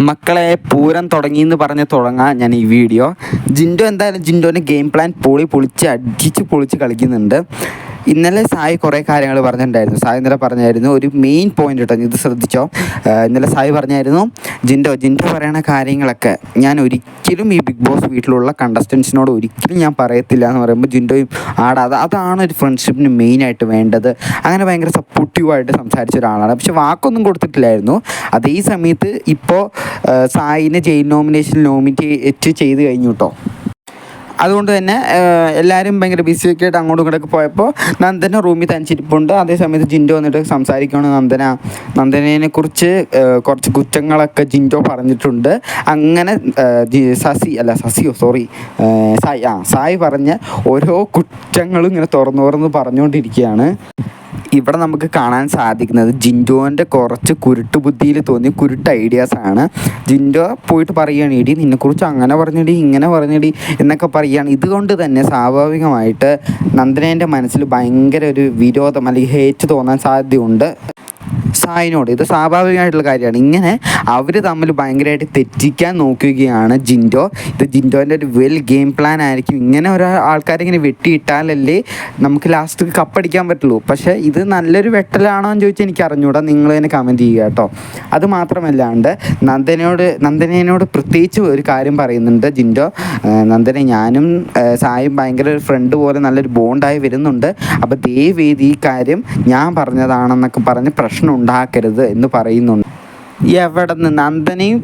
മക്കളെ പൂരം തുടങ്ങി എന്ന് പറഞ്ഞ് തുടങ്ങാം ഞാൻ ഈ വീഡിയോ ജിൻഡോ എന്തായാലും ജിൻഡോന്റെ ഗെയിം പ്ലാൻ പൊളി പൊളിച്ച് അടിച്ച് പൊളിച്ച് കളിക്കുന്നുണ്ട്. ഇന്നലെ സായി കുറേ കാര്യങ്ങൾ പറഞ്ഞിട്ടുണ്ടായിരുന്നു. സായി ഇന്നലെ പറഞ്ഞായിരുന്നു ഒരു മെയിൻ പോയിന്റ് കേട്ടോ ഇത് ശ്രദ്ധിച്ചോ? ഇന്നലെ സായി പറഞ്ഞായിരുന്നു ജിൻഡോ ജിൻഡോ പറയണ കാര്യങ്ങളൊക്കെ ഞാൻ ഒരിക്കലും ഈ ബിഗ് ബോസ് വീട്ടിലുള്ള കണ്ടസ്റ്റൻസിനോട് ഒരിക്കലും ഞാൻ പറയത്തില്ല എന്ന് പറയുമ്പോൾ ജിൻഡോയും ആടാതെ അതാണ് ഒരു ഫ്രണ്ട്ഷിപ്പിന് മെയിനായിട്ട് വേണ്ടത്. അങ്ങനെ ഭയങ്കര സപ്പോർട്ടീവായിട്ട് സംസാരിച്ച ഒരാളാണ്. പക്ഷെ വാക്കൊന്നും കൊടുത്തിട്ടില്ലായിരുന്നു. അതേ സമയത്ത് ഇപ്പോൾ സായിനെ ജയിൽ നോമിനേഷൻ നോമിനേറ്റ് ചെയ്ത് കഴിഞ്ഞു കേട്ടോ അതുകൊണ്ട് തന്നെ എല്ലാവരും ഭയങ്കര ബിസി ഒക്കെ ആയിട്ട് അങ്ങോട്ടും ഇങ്ങോട്ടൊക്കെ പോയപ്പോൾ നന്ദന റൂമിൽ തനിച്ചിരിപ്പുണ്ട്. അതേ സമയത്ത് ജിൻഡോ വന്നിട്ട് സംസാരിക്കുകയാണ് നന്ദന. നന്ദനയെ കുറിച്ച് കുറച്ച് കുറ്റങ്ങളൊക്കെ ജിൻഡോ പറഞ്ഞിട്ടുണ്ട്. അങ്ങനെ സസി അല്ല സസിയോ സോറി സായി ആ സായി പറഞ്ഞ ഓരോ കുറ്റങ്ങളും ഇങ്ങനെ തുറന്നു തുറന്ന് പറഞ്ഞുകൊണ്ടിരിക്കുകയാണ്. ഇവിടെ നമുക്ക് കാണാൻ സാധിക്കുന്നത് ജിൻഡോന്റെ കുറച്ച് കുരുട്ട് ബുദ്ധിയിൽ തോന്നിയ കുരുട്ട് ഐഡിയാസ് ആണ്. ജിൻഡോ പോയിട്ട് പറയുകയാണ് ഇടി നിന്നെക്കുറിച്ച് അങ്ങനെ പറഞ്ഞിടി ഇങ്ങനെ പറഞ്ഞിടി എന്നൊക്കെ പറയുകയാണ് ഇതുകൊണ്ട് തന്നെ സ്വാഭാവികമായിട്ട് നന്ദനേന്റെ മനസ്സിൽ ഭയങ്കര ഒരു വിരോധം അല്ലെങ്കിൽ ഹേറ്റ് തോന്നാൻ സാധ്യതയുണ്ട്. സായിനോട്. ഇത് സ്വാഭാവികമായിട്ടുള്ള കാര്യമാണ്. ഇങ്ങനെ അവർ തമ്മിൽ ഭയങ്കരമായിട്ട് തെറ്റിക്കാൻ നോക്കുകയാണ് ജിൻഡോ. ഇത് ജിൻഡോന്റെ ഒരു വെൽ ഗെയിം പ്ലാൻ ആയിരിക്കും. ഇങ്ങനെ ഓരോ ആൾക്കാരെ ഇങ്ങനെ വെട്ടിയിട്ടാലല്ലേ നമുക്ക് ലാസ്റ്റ് കപ്പടിക്കാൻ പറ്റുള്ളൂ. പക്ഷേ ഇത് നല്ലൊരു വെട്ടലാണോ എന്ന് ചോദിച്ചാൽ എനിക്ക് അറിഞ്ഞൂടാ. നിങ്ങൾ തന്നെ കമന്റ് ചെയ്യുക കേട്ടോ. അത് മാത്രമല്ലാണ്ട് നന്ദനയോട് നന്ദനയോട് പ്രത്യേകിച്ച് ഒരു കാര്യം പറയുന്നുണ്ട് ജിൻഡോ. നന്ദന ഞാനും സായും ഭയങ്കര ഒരു ഫ്രണ്ട് പോലെ നല്ലൊരു ബോണ്ടായി വരുന്നുണ്ട്. അപ്പോൾ ദയവേദി ഈ കാര്യം ഞാൻ പറഞ്ഞതാണെന്നൊക്കെ പറഞ്ഞ് പ്രശ്നം ഉണ്ടാക്കരുത് എന്ന് പറയുന്നുണ്ട്. എവിടെ നിന്ന് നന്ദനയും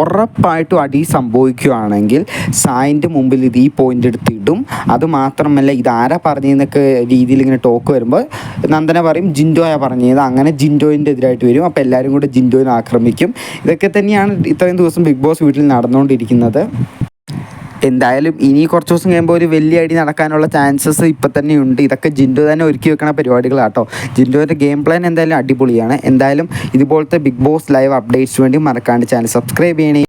ഉറപ്പായിട്ടും അടി സംഭവിക്കുകയാണെങ്കിൽ സായിന്റെ മുമ്പിൽ ഇത് ഈ പോയിന്റ് എടുത്തിടും അത് മാത്രമല്ല പറഞ്ഞു പറഞ്ഞതെന്നൊക്കെ രീതിയിൽ ഇങ്ങനെ ടോക്ക് വരുമ്പോൾ നന്ദന പറയും ജിൻഡോയ പറഞ്ഞത്. അങ്ങനെ ജിൻഡോയിന്റെ എതിരായിട്ട് വരും. അപ്പോൾ എല്ലാവരും കൂടെ ജിൻഡോയിനെ ആക്രമിക്കും. ഇതൊക്കെ തന്നെയാണ് ഇത്രയും ദിവസം ബിഗ് ബോസ് വീട്ടിൽ നടന്നുകൊണ്ടിരിക്കുന്നത്. എന്തായാലും ഇനി കുറച്ച് ദിവസം കഴിയുമ്പോൾ ഒരു വലിയ അടി നടക്കാനുള്ള ചാൻസസ് ഇപ്പം തന്നെ ഉണ്ട്. ഇതൊക്കെ ജിൻഡു തന്നെ ഒരുക്കി വെക്കണ പരിപാടികളാട്ടോ. ജിൻഡുവിന്റെ ഗെയിം പ്ലാൻ എന്തായാലും അടിപൊളിയാണ്. എന്തായാലും ഇതുപോലത്തെ ബിഗ് ബോസ് ലൈവ് അപ്ഡേറ്റ്സ് വേണ്ടി മറക്കാണ്ട് ചാനൽ സബ്സ്ക്രൈബ് ചെയ്യണേ.